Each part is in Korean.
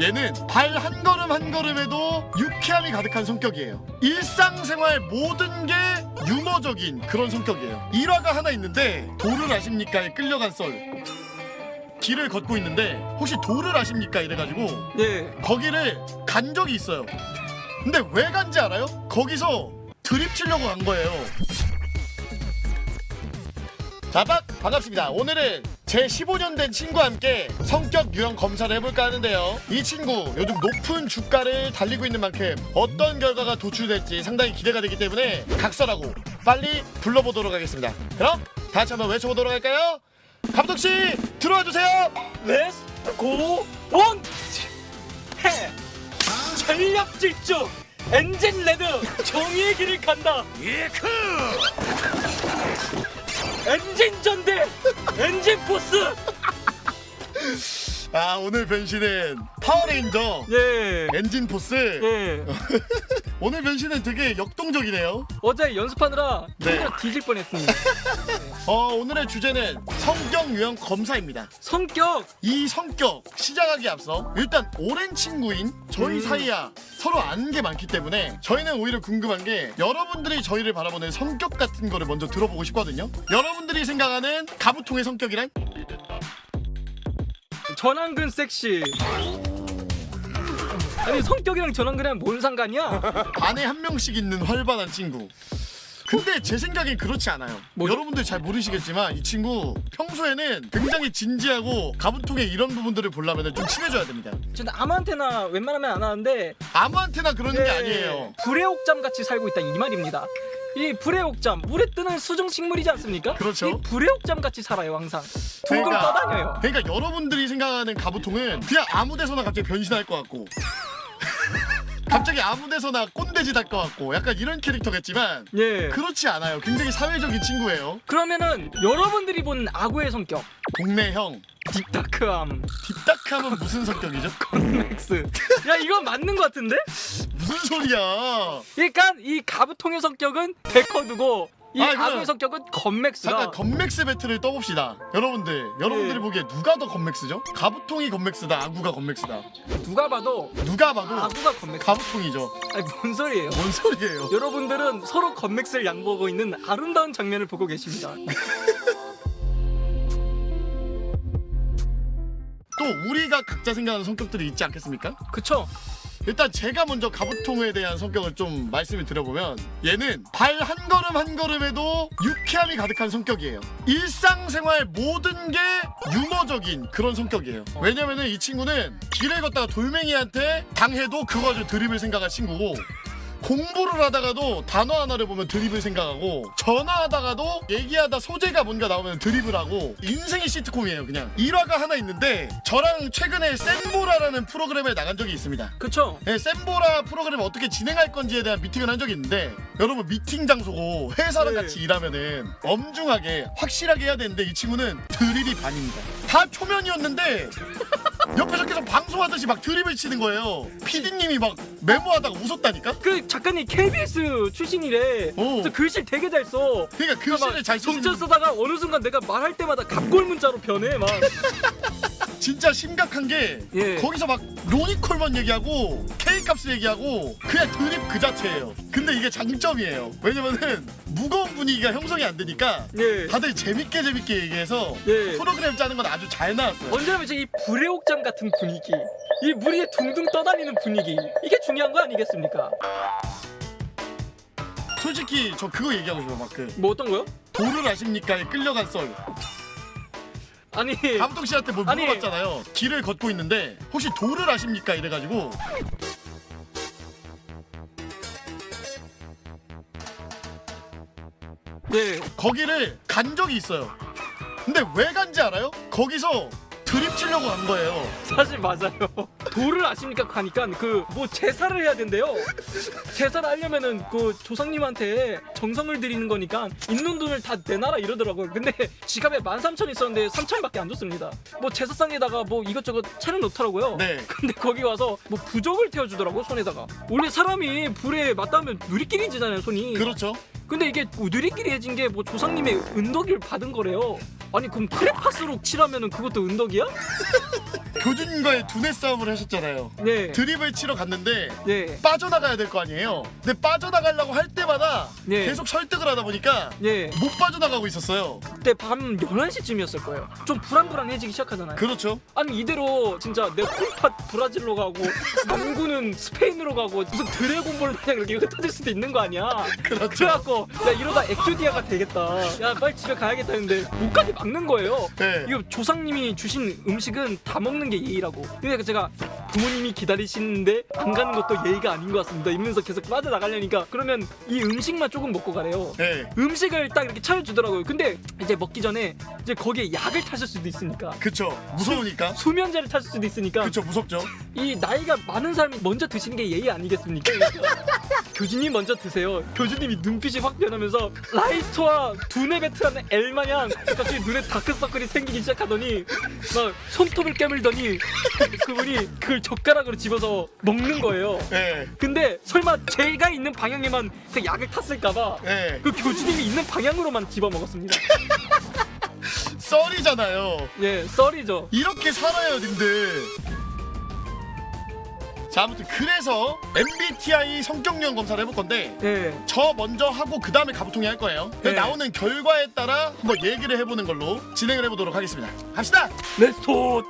얘는 발 한 걸음 한 걸음에도 유쾌함이 가득한 성격이에요. 일상생활 모든 게 유머적인 그런 성격이에요. 일화가 하나 있는데 도를 아십니까에 끌려간 썰. 길을 걷고 있는데 혹시 도를 아십니까 이래가지고 예. 거기를 간 적이 있어요. 근데 왜 간지 알아요? 거기서 드립 치려고 간 거예요. 자박 반갑습니다. 오늘은 제 15년 된 친구와 함께 성격 유형 검사를 해볼까 하는데요. 이 친구 요즘 높은 주가를 달리고 있는 만큼 어떤 결과가 도출될지 상당히 기대가 되기 때문에 각설하고 빨리 불러보도록 하겠습니다. 그럼 다 같이 한번 외쳐보도록 할까요? 감독 씨 들어와 주세요. 레츠 고 원. 해. 전력 질주. 엔진 레드 정의의 길을 간다. 예크. 엔진 전대. 엔진 포스. 아 오늘 변신은 파워레인저 예. 엔진 포스. 예. 오늘 변신은 되게 역동적이네요. 어제 연습하느라 네. 힘들어 뒤질 뻔했습니다. 어, 오늘의 주제는 성격 유형 검사입니다. 성격. 이 성격 시작하기 앞서 일단 오랜 친구인 저희 음. 사이야 서로 아는 게 많기 때문에 저희는 오히려 궁금한 게 여러분들이 저희를 바라보는 성격 같은 거를 먼저 들어보고 싶거든요. 여러분들이 생각하는 가부통의 성격이란? 전완근 섹시. 아니 성격이랑 전완근이랑 뭔 상관이야? 반에 한 명씩 있는 활발한 친구. 근데 제 생각엔 그렇지 않아요. 뭐죠? 여러분들 잘 모르시겠지만 이 친구 평소에는 굉장히 진지하고 가부통의 이런 부분들을 보려면 좀 친해져야 됩니다. 저는 아무한테나 웬만하면 안 하는데 아무한테나 그러는 게 네, 아니에요. 불의 옥잠 같이 살고 있다 이 말입니다. 이 불의 옥잠 물에 뜨는 수중 식물이지 않습니까? 그렇죠. 이 불의 옥잠 같이 살아요 항상. 둥둥 그러니까- 떠다녀요. 그러니까 여러분들이 생각하는 가부통은 그냥 아무 데서나 갑자기 변신할 것 같고 갑자기 아무 데서나 꼰대짓 할것 같고 약간 이런 캐릭터겠지만 예. 그렇지 않아요. 굉장히 사회적인 친구예요. 그러면은 여러분들이 보는 악어의 성격 동네 형. 딥다크함 딥다크하면 무슨 성격이죠? 엑스. 야 이건 맞는 것 같은데? 무슨 소리야? 그러니까 이 가부통의 성격은 데커드고 이 아, 악어의 성격은 건맥스라. 잠깐 건맥스 배틀을 떠봅시다. 여러분들, 여러분들이 예. 보기에 누가 더 건맥스죠? 가부통이 건맥스다, 아구가 건맥스다. 누가 봐도 누가 봐도 아구가 건맥스. 가부통이죠. 아니 뭔 소리예요? 뭔 소리예요? 여러분들은 서로 건맥스를 양보하고 있는 아름다운 장면을 보고 계십니다. 또 우리가 각자 생각하는 성격들이 있지 않겠습니까? 그쵸? 일단 제가 먼저 가부통에 대한 성격을 좀 말씀을 드려보면 얘는 발 한 걸음 한 걸음에도 유쾌함이 가득한 성격이에요. 일상생활 모든 게 유머적인 그런 성격이에요. 왜냐면은 이 친구는 길을 걷다가 돌멩이한테 당해도 그거 가지고 드립을 생각할 친구고 공부를 하다가도 단어 하나를 보면 드립을 생각하고 전화하다가도 얘기하다 소재가 뭔가 나오면 드립을 하고 인생이 시트콤이에요 그냥 일화가 하나 있는데 저랑 최근에 센보라라는 프로그램에 나간 적이 있습니다 그쵸? 네, 센보라 프로그램 어떻게 진행할 건지에 대한 미팅을 한 적이 있는데 여러분 미팅 장소고 회사랑 네. 같이 일하면은 엄중하게 확실하게 해야 되는데 이 친구는 드립이 반입니다 다 초면이었는데 옆에서 계속 방송하듯이 막 드립을 치는 거예요 PD님이 막 메모하다가 웃었다니까 그 작가님 KBS 출신이래. 오. 그래서 글씨를 되게 잘 써. 그러니까 글씨를 잘 쓰는 정자 쓰다가 어느 순간 내가 말할 때마다 갑골 문자로 변해 막. 진짜 심각한 게 예. 거기서 막 로니콜만 얘기하고 K값 얘기하고 그냥 드립 그 자체예요 근데 이게 장점이에요 왜냐면은 무거운 분위기가 형성이 안 되니까 예. 다들 재밌게 재밌게 얘기해서 예. 프로그램 짜는 건 아주 잘 나왔어요 언제나 이제 이 불의 옥잠 같은 분위기, 이물 위에 둥둥 떠다니는 분위기, 이게 중요한 거 아니겠습니까? 솔직히 저 그거 얘기하고 싶어요 막그 뭐 어떤 거요? 도를 아십니까에 끌려간 썰 아니, 감독 씨한테 뭐 아니. 물어봤잖아요 길을 걷고 있는데 혹시 도를 아십니까 이래가지고 예. 거기를 간 적이 있어요. 근데 왜 간지 알아요? 거기서 드립 치려고 간 거예요. 사실 맞아요. 도를 아십니까? 가니까 그 뭐 제사를 해야 된대요. 제사를 하려면은 그 조상님한테 정성을 드리는 거니까 있는 돈을 다 내놔라 이러더라고요. 근데 지갑에 13,000 있었는데 3,000밖에 안 줬습니다. 뭐 제사상에다가 뭐 이것저것 차려 놓더라고요. 네. 근데 거기 와서 뭐 부적을 태워주더라고 손에다가. 원래 사람이 불에 맞닿으면 누리끼리 지잖아요 손이. 그렇죠. 근데 이게 누리끼리 해진 게 뭐 조상님의 은덕을 받은 거래요. 아니 그럼 크레파스로 칠하면은 그것도 은덕이야? 교준과의 두뇌 싸움을 하셨잖아요. 네. 드립을 치러 갔는데 네. 빠져나가야 될 거 아니에요. 근데 빠져나가려고 할 때마다 네. 계속 설득을 하다 보니까 예. 못 빠져나가고 있었어요. 그때 밤 11시쯤이었을 거예요. 좀 불안불안해지기 시작하잖아요. 그렇죠. 아니 이대로 진짜 내 콩팥 브라질로 가고 남구는 스페인으로 가고 무슨 드래곤볼 마냥 이렇게 흩어질 수도 있는 거 아니야. 그렇죠. 그래갖고 야 이러다 엑조디아가 되겠다. 야 빨리 집에 가야겠다 했는데 못 가게 막는 거예요. 네. 이거 조상님이 주신 음식은 다 먹는 게 예의라고. 그러니까 제가 부모님이 기다리시는데 안 가는 것도 예의가 아닌 것 같습니다. 이러면서 계속 빠져나가려니까 그러면 이 음식만 조금 먹고 가래요. 네. 음식을 딱 이렇게 차려주더라고요. 근데 이제 먹기 전에 이제 거기에 약을 타실 수도 있으니까 그쵸. 무서우니까. 수면제를 타실 수도 있으니까 그쵸. 무섭죠. 이 나이가 많은 사람이 먼저 드시는 게 예의 아니겠습니까? 교주님 먼저 드세요. 교주님이 눈빛이 확 변하면서 라이트와 두뇌 배틀하는 엘 마냥 갑자기 눈에 다크서클이 생기기 시작하더니 막 손톱을 깨물더니 그분이 그걸 젓가락으로 집어서 먹는 거예요. 네. 근데 설마 제가 있는 방향에만 그 약을 탔을까봐 네. 그 교주님이 있는 방향으로만 집어 먹었습니다. 썰이잖아요. 예, 썰이죠. 이렇게 살아요, 님들. 자, 아무튼 그래서 MBTI 성격 유형 검사를 해볼 건데 예, 저 먼저 하고 그 다음에 가부통이 할 거예요. 네. 나오는 결과에 따라 한번 얘기를 해보는 걸로 진행을 해보도록 하겠습니다. 갑시다. 레스토.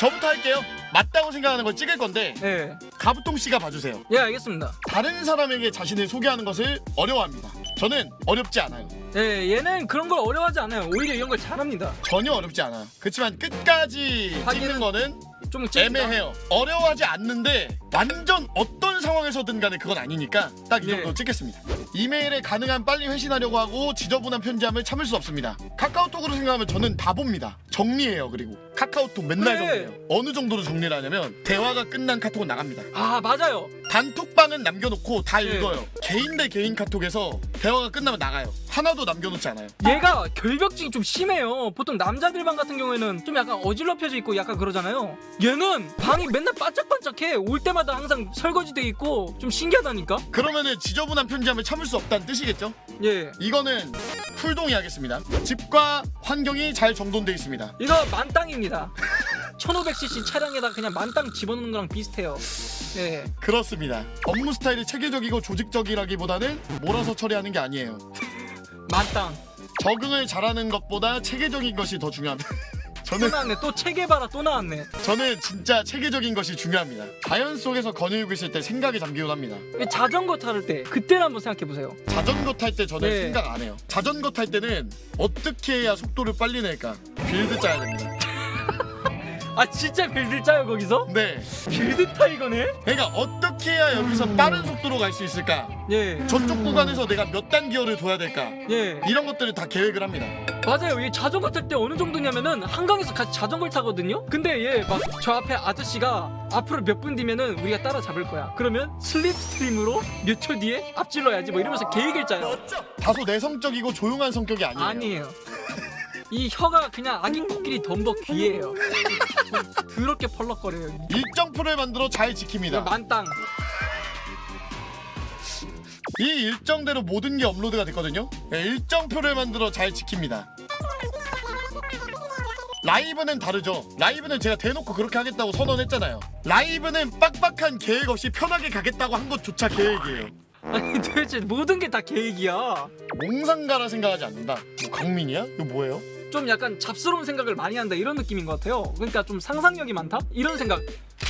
저부터 할게요. 맞다고 생각하는 걸 찍을 건데 예, 가부통 씨가 봐주세요. 예, 알겠습니다. 다른 사람에게 자신을 소개하는 것을 어려워합니다. 저는 어렵지 않아요. 예, 얘는 그런 걸 어려워하지 않아요. 오히려 이런 걸 잘합니다. 전혀 어렵지 않아요. 그렇지만 끝까지 하기는- 찍는 거는 좀. 애매해요. 어려워하지 않는데 완전 어떤 상황에서든 간에 그건 아니니까 딱 이 네. 정도 찍겠습니다. 이메일에 가능한 빨리 회신하려고 하고 지저분한 편지함을 참을 수 없습니다. 카카오톡으로 생각하면 저는 바보입니다. 정리해요. 그리고 카카오톡 맨날 그래. 정리해요. 어느 정도로 정리를 하냐면 대화가 끝난 카톡은 나갑니다. 아, 맞아요. 단톡방은 남겨놓고 다 네. 읽어요. 개인 대 개인 카톡에서 대화가 끝나면 나가요. 하나도 남겨놓지 않아요. 얘가 결벽증이 좀 심해요. 보통 남자들 방 같은 경우에는 좀 약간 어질러펴져 있고 약간 그러잖아요. 얘는 방이 맨날 반짝반짝해. 올 때마다 항상 설거지돼 있고 좀 신기하다니까. 그러면은 지저분한 편지함을 참을 수 없다는 뜻이겠죠? 예. 이거는 풀동의 하겠습니다. 집과 환경이 잘 정돈돼 있습니다. 이거 만땅입니다. 1500cc 차량에다 그냥 만땅 집어넣는 거랑 비슷해요. 예. 그렇습니다. 업무 스타일이 체계적이고 조직적이라기보다는 몰아서 처리하는 게 아니에요. 만땅. 적응을 잘하는 것보다 체계적인 것이 더 중요합니다. 또 저는 나왔네. 또 체계 봐라. 또 나왔네. 저는 진짜 체계적인 것이 중요합니다. 자연 속에서 거닐고 있을 때 생각이 잠기곤 합니다. 자전거 탈 때 그때를 한번 생각해 보세요. 자전거 탈 때 저는 네. 생각 안 해요. 자전거 탈 때는 어떻게 해야 속도를 빨리 낼까? 빌드 짜야 됩니다. 아 진짜 빌드 짜요 거기서? 네. 빌드 타이거네? 그러니까 어떻게 해야 여기서 빠른 속도로 갈 수 있을까? 예. 저쪽 구간에서 내가 몇 단 기어를 둬야 될까? 예. 이런 것들을 다 계획을 합니다. 맞아요. 얘 자전거 탈 때 어느 정도냐면은 한강에서 같이 자전거를 타거든요. 근데 얘 막 저 앞에 아저씨가 앞으로 몇 분 뒤면은 우리가 따라잡을 거야. 그러면 슬립 스트림으로 몇 초 뒤에 앞질러야지 뭐 이러면서 계획을 짜요. 다소 내성적이고 조용한 성격이 아니에요. 아니에요. 이 혀가 그냥 아기 코끼리 덤버 귀예요. 더럽게 펄럭거려요. 일정 표를 만들어 잘 지킵니다. 만땅. 이 일정대로 모든 게 업로드가 됐거든요. 네, 일정 표를 만들어 잘 지킵니다. 라이브는 다르죠. 라이브는 제가 대놓고 그렇게 하겠다고 선언했잖아요. 라이브는 빡빡한 계획 없이 편하게 가겠다고 한 것조차 계획이에요. 아니 도대체 모든 게 다 계획이야. 몽상가라 생각하지 않는다. 뭐 강민이야? 이거 뭐예요? 좀 약간 잡스러운 생각을 많이 한다 이런 느낌인 것 같아요. 그러니까 좀 상상력이 많다 이런 생각.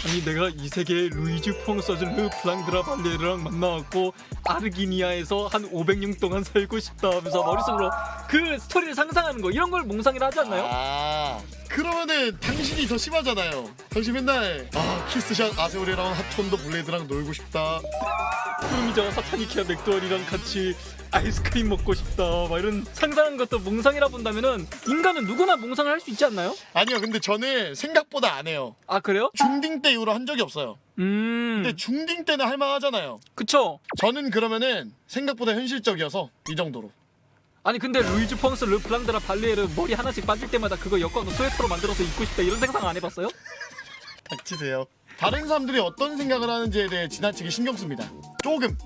아니 내가 이 세계의 루이즈 퐁서즌 플랑드라 발레르랑 만나갖고 아르기니아에서 한 500년 동안 살고 싶다 하면서 머릿속으로 그 스토리를 상상하는 거 이런 걸 몽상이라 하지 않나요? 아 그러면은 당신이 더 심하잖아요. 당신 맨날 아 키스샷 아세오리랑 핫톤더 블레이드랑 놀고 싶다. 프로미자와 사타니키아 맥도날이랑 같이 아이스크림 먹고 싶다 막 이런 상상하는 것도 몽상이라 본다면은 인간은 누구나 몽상을 할 수 있지 않나요? 아니요 근데 저는 생각보다 안 해요. 아 그래요? 중딩 때 이후로 한 적이 없어요. 음 근데 중딩 때는 할만하잖아요. 그쵸 저는 그러면은 생각보다 현실적이어서 이 정도로. 아니 근데 루이즈 펑스 르플랑드라 발레르 머리 하나씩 빠질 때마다 그거 엮어서 스웨터로 만들어서 입고 싶다 이런 상상 안 해봤어요? 닥치세요. 다른 사람들이 어떤 생각을 하는지에 대해 지나치게 신경 씁니다. 조금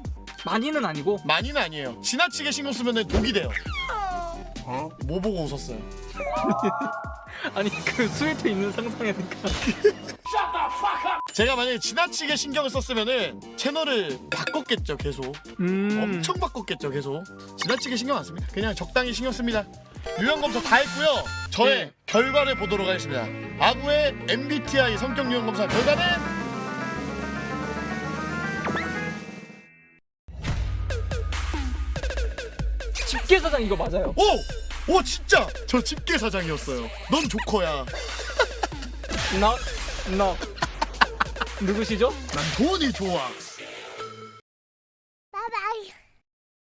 많이는 아니고 많이는 아니에요. 지나치게 신경 쓰면 독이 돼요. 뭐 보고 웃었어요? 아니 그 스웨터 입는 상상이니까 제가 만약에 지나치게 신경을 썼으면은 채널을 바꿨겠죠 계속 음. 엄청 바꿨겠죠 계속 지나치게 신경 안 씁니다 그냥 적당히 신경 씁니다 유형 검사 다 했고요 저의 네. 결과를 보도록 하겠습니다 아구의 MBTI 성격 유형 검사 결과는 집게 사장 이거 맞아요. 오! 오 진짜 저 집게 사장이었어요 넌 조커야 나, 나 누구시죠? 난 돈이 좋아